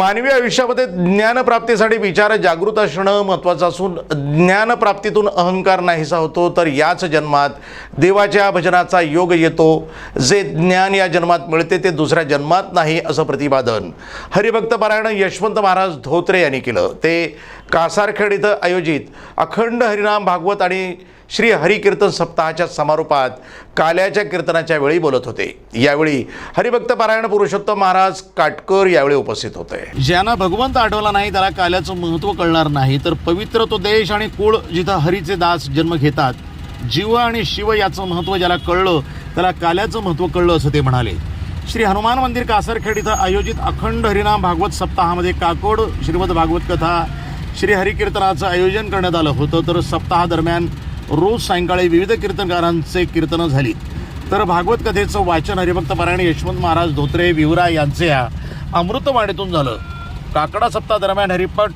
मानवी आयुष्यामध्ये ज्ञानप्राप्तीसाठी विचार जागृत असणं महत्त्वाचं असून ज्ञानप्राप्तीतून अहंकार नाहीसा होतो. तर याच जन्मात देवाच्या भजनाचा योग येतो. जे ज्ञान या जन्मात मिळते ते दुसऱ्या जन्मात नाही असं प्रतिपादन हरिभक्त पारायण यशवंत महाराज धोत्रे यांनी केलं. ते कासारखेड इथं आयोजित अखंड हरिनाम भागवत आणि श्री हरिकीर्तन सप्ताहाच्या समारोपात काल्याच्या कीर्तनाच्या वेळी बोलत होते. यावेळी हरिभक्त पारायण पुरुषोत्तम महाराज काटकर यावेळी उपस्थित होते. ज्यांना भगवंत आठवला नाही त्याला काल्याचं महत्त्व कळणार नाही. तर पवित्र तो देश आणि कुळ जिथं हरीचे दास जन्म घेतात जीव आणि शिव याचं महत्त्व ज्याला कळलं त्याला काल्याचं महत्त्व कळलं असं ते म्हणाले. श्री हनुमान मंदिर कासरखेड इथं आयोजित अखंड हरिनाम भागवत सप्ताहामध्ये काकोड श्रीमद भागवत कथा श्री हरिकीर्तनाचं आयोजन करण्यात आलं होतं. तर सप्ताहादरम्यान रोज सायंकाळी विविध कीर्तनकारांचे कीर्तनं झाली. तर भागवत कथेचं वाचन हरिभक्त पारायण यशवंत महाराज धोत्रे विवरा यांचे या अमृतवाणीतून झालं. काकडा सप्ताह दरम्यान हरिपट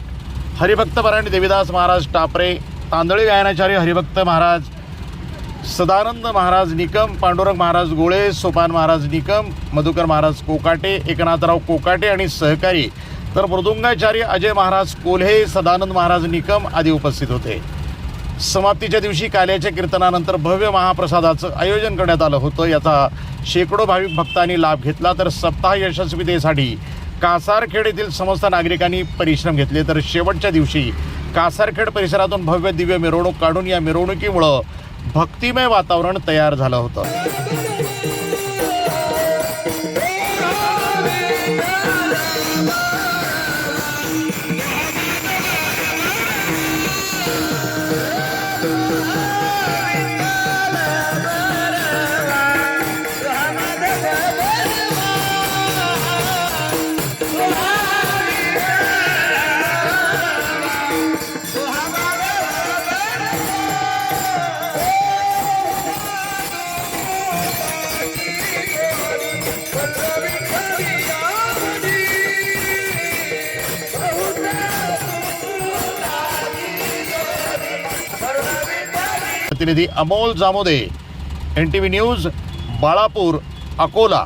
हरिभक्त पारायण देवीदास महाराज टापरे तांदळी गायनाचार्य हरिभक्त महाराज सदानंद महाराज निकम पांडुरंग महाराज गोळे सोपान महाराज निकम मधुकर महाराज कोकाटे एकनाथराव कोकाटे आणि सहकारी तर मृदुंगाचार्य अजय महाराज कोल्हे सदानंद महाराज निकम आदी उपस्थित होते. समाप्तीच्या दिवशी काल्याच्या कीर्तनानंतर भव्य महाप्रसादाचं आयोजन करण्यात आलं होतं. याचा शेकडो भाविक भक्तांनी लाभ घेतला. तर सप्ताह यशस्वीतेसाठी कासारखेड येथील समस्त नागरिकांनी परिश्रम घेतले. तर शेवटच्या दिवशी कासारखेड परिसरातून भव्य दिव्य मिरवणूक काढून या मिरवणुकीमुळं भक्तिमय वातावरण तयार झालं होतं. प्रतिनिधी Amol Jamode N T V news Balapur Akola.